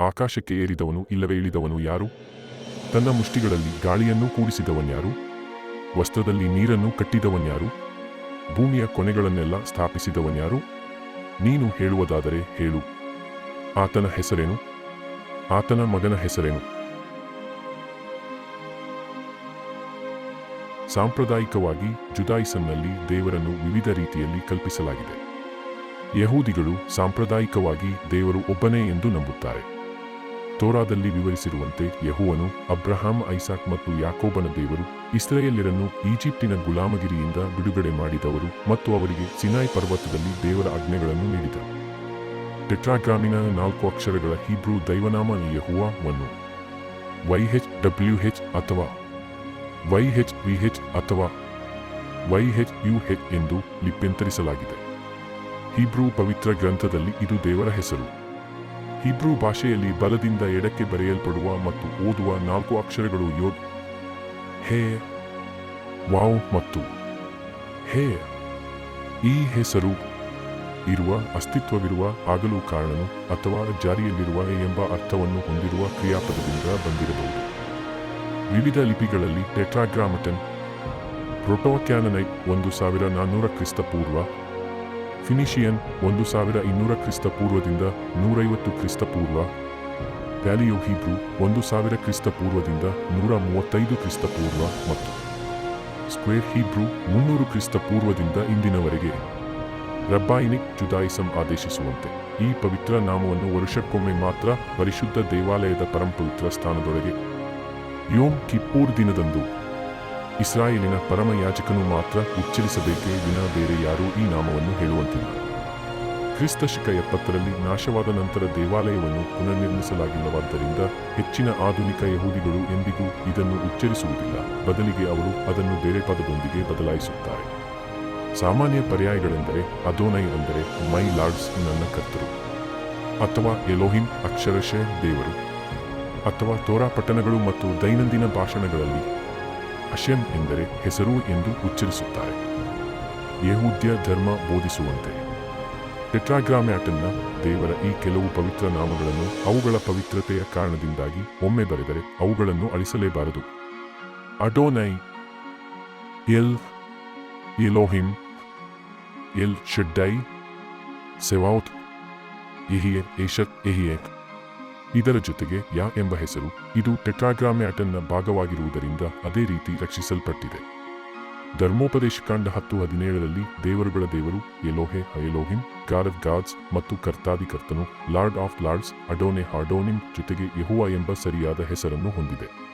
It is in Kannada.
ಆಕಾಶಕ್ಕೆ ಏರಿದವನು ಇಲ್ಲವೇ ಇಳಿದವನು ಯಾರು? ತನ್ನ ಮುಷ್ಟಿಗಳಲ್ಲಿ ಗಾಳಿಯನ್ನು ಕೂಡಿಸಿದವನ್ಯಾರು ವಸ್ತ್ರದಲ್ಲಿ ನೀರನ್ನು ಕಟ್ಟಿದವನ್ಯಾರು ಭೂಮಿಯ ಕೊನೆಗಳನ್ನೆಲ್ಲ ಸ್ಥಾಪಿಸಿದವನ್ಯಾರು ನೀನು ಹೇಳುವುದಾದರೆ ಹೇಳು. ಆತನ ಹೆಸರೇನು? ಆತನ ಮಗನ ಹೆಸರೇನು? ಸಾಂಪ್ರದಾಯಿಕವಾಗಿ ಜುದಾಯಿಸಂನಲ್ಲಿ ದೇವರನ್ನು ವಿವಿಧ ರೀತಿಯಲ್ಲಿ ಕಲ್ಪಿಸಲಾಗಿದೆ. ಯಹೂದಿಗಳು ಸಾಂಪ್ರದಾಯಿಕವಾಗಿ ದೇವರು ಒಬ್ಬನೇ ಎಂದು ನಂಬುತ್ತಾರೆ. ತೋರಾದಲ್ಲಿ ವಿವರಿಸಿರುವಂತೆ ಯಹುವನು ಅಬ್ರಹಾಂ, ಐಸಾಕ್ ಮತ್ತು ಯಾಕೋಬನ ದೇವರು ಇಸ್ರಾಯೇಲ್ಯರನ್ನು ಈಜಿಪ್ಟಿನ ಗುಲಾಮಗಿರಿಯಿಂದ ಬಿಡುಗಡೆ ಮಾಡಿದವರು ಮತ್ತು ಅವರಿಗೆ ಸಿನಾಯ್ ಪರ್ವತದಲ್ಲಿ ದೇವರ ಆಜ್ಞೆಗಳನ್ನು ನೀಡಿದರು. ಟೆಟ್ರಾಗ್ರಾಮಿನ ನಾಲ್ಕು ಅಕ್ಷರಗಳ ಹೀಬ್ರೂ ದೈವನಾಮ ಯಹುವನ್ನು ವೈಹೆಚ್ ಡಬ್ಲ್ಯೂ ಹೆಚ್ ಅಥವಾ ವೈಹೆಚ್ ವಿಹೆಚ್ ಅಥವಾ ವೈಹೆಚ್ ಯು ಹೆಚ್ ಎಂದು ಲಿಪ್ಯಂತರಿಸಲಾಗಿದೆ. ಹೀಬ್ರೂ ಪವಿತ್ರ ಗ್ರಂಥದಲ್ಲಿ ಇದು ದೇವರ ಹೆಸರು. ಹೀಬ್ರೂ ಭಾಷೆಯಲ್ಲಿ ಬಲದಿಂದ ಎಡಕ್ಕೆ ಬರೆಯಲ್ಪಡುವ ಮತ್ತು ಓದುವ ನಾಲ್ಕು ಅಕ್ಷರಗಳು ಯೋ ಹೇ, ವಾವ್ ಮತ್ತು ಹೇ. ಈ ಹೆಸರು ಇರುವ, ಅಸ್ತಿತ್ವವಿರುವ, ಆಗಲು ಕಾರಣನು ಅಥವಾ ಜಾರಿಯಲ್ಲಿರುವ ಎಂಬ ಅರ್ಥವನ್ನು ಹೊಂದಿರುವ ಕ್ರಿಯಾಪದದಿಂದ ಬಂದಿರಬಹುದು. ವಿವಿಧ ಲಿಪಿಗಳಲ್ಲಿ ಟೆಟ್ರಾಗ್ರಾಮಟನ್, ಪ್ರೋಟೋಕ್ಯಾನನೈಟ್ ಒಂದು ಸಾವಿರ ನಾನ್ನೂರ ಕ್ರಿಸ್ತ ಪೂರ್ವ ಫಿನಿಷಿಯನ್ ಒಂದು ಸಾವಿರ ಇನ್ನೂರ ಕ್ರಿಸ್ತಪೂರ್ವದಿಂದ ನೂರೈವತ್ತು ಕ್ರಿಸ್ತಪೂರ್ವ ಪ್ಯಾಲಿಯೋ ಹೀಬ್ರೂ ಒಂದು ಸಾವಿರ ಕ್ರಿಸ್ತಪೂರ್ವದಿಂದ ನೂರ ಮೂವತ್ತೈದು ಕ್ರಿಸ್ತಪೂರ್ವ ಮತ್ತು ಸ್ಕ್ವೇರ್ ಹೀಬ್ರೂ ಮುನ್ನೂರು ಕ್ರಿಸ್ತಪೂರ್ವದಿಂದ ಇಂದಿನವರೆಗೆ. ರಬ್ಬಾಯಿನಿಕ್ ಜುದಾಯಿಸಂ ಆದೇಶಿಸುವಂತೆ, ಈ ಪವಿತ್ರ ನಾಮವನ್ನು ವರ್ಷಕ್ಕೊಮ್ಮೆ ಮಾತ್ರ ಪರಿಶುದ್ಧ ದೇವಾಲಯದ ಪರಂಪವಿತ್ರ ಸ್ಥಾನದೊಳಗೆ. ಯೋಮ್ ಕಿಪ್ಪೂರ್ ದಿನದಂದು ಇಸ್ರಾಯೇಲಿನ ಪರಮಯಾಜಕನು ಮಾತ್ರ ಉಚ್ಚರಿಸಬೇಕೇ ವಿನ ಬೇರೆ ಯಾರೂ ಈ ನಾಮವನ್ನು ಹೇಳುವಂತಿಲ್ಲ. ಕ್ರಿಸ್ತ ಶಿಕ ಎಪ್ಪತ್ತರಲ್ಲಿ ನಾಶವಾದ ನಂತರ ದೇವಾಲಯವನ್ನು ಪುನರ್ನಿರ್ಮಿಸಲಾಗಿಲ್ಲವಾದ್ದರಿಂದ ಹೆಚ್ಚಿನ ಆಧುನಿಕ ಯಹೂದಿಗಳು ಎಂದಿಗೂ ಇದನ್ನು ಉಚ್ಚರಿಸುವುದಿಲ್ಲ. ಬದಲಿಗೆ ಅವರು ಅದನ್ನು ಬೇರೆ ಪದದೊಂದಿಗೆ ಬದಲಾಯಿಸುತ್ತಾರೆ. ಸಾಮಾನ್ಯ ಪರ್ಯಾಯಗಳೆಂದರೆ ಅದೋನೈ ಅಂದರೆ, ಮೈ ಲಾರ್ಡ್ಸ್, ನನ್ನ ಕರ್ತರು. ಅಥವಾ ಎಲೋಹಿಂ, ಅಕ್ಷರಶಃ ದೇವರು. ಅಥವಾ ತೋರಾ ಪಟ್ಟಣಗಳು ಮತ್ತು ದೈನಂದಿನ ಭಾಷಣಗಳಲ್ಲಿ ಅಶೆಮ್ ಎಂದರೆ ಹೆಸರು ಎಂದು ಉಚ್ಚರಿಸುತ್ತಾರೆ. ಯಹೂದ್ಯ ಧರ್ಮ ಬೋಧಿಸುವಂತೆ. ಟೆಟ್ರಾಗ್ರಾಮ್ಯಾಟನ್ನ ದೇವರ ಈ ಕೆಲವು ಪವಿತ್ರ ನಾಮಗಳನ್ನು ಅವುಗಳ ಪವಿತ್ರತೆಯ ಕಾರಣದಿಂದಾಗಿ ಒಮ್ಮೆ ಬರೆದರೆ ಅವುಗಳನ್ನು ಅಳಿಸಲೇಬಾರದು. ಅಡೋನೈ, ಎಲ್, ಎಲೋಹಿಂ, ಎಲ್ ಶೆಡ್ಡೈ ಸೆವಾತ್ ಎಹಿಯೆ ಏಷತ್ ಎಹಿಯೆಕ್ ಇದರ ಜೊತೆಗೆ ಯಾ ಎಂಬ ಹೆಸರು ಇದು ಟೆಟ್ರಾಗ್ರಾಮ್ಯಾಟನ್ನ ಭಾಗವಾಗಿರುವುದರಿಂದ ಅದೇ ರೀತಿ ರಕ್ಷಿಸಲ್ಪಟ್ಟಿದೆ. ಧರ್ಮೋಪದೇಶ ಕಾಂಡ ಹತ್ತು ಹದಿನೇಳರಲ್ಲಿ ದೇವರುಗಳ ದೇವರು ಎಲೋಹೆ ಅಯಲೋಹಿಂ ಗಾಡ್ ಆಫ್ ಗಾಡ್ಸ್ ಮತ್ತು ಕರ್ತಾದಿಕರ್ತನು, ಲಾರ್ಡ್ ಆಫ್ ಲಾರ್ಡ್ಸ್, ಅಡೋನೆ ಹಾಡೋನಿಂ ಜೊತೆಗೆ ಯಹುವಾ ಎಂಬ ಸರಿಯಾದ ಹೆಸರನ್ನು ಹೊಂದಿದೆ.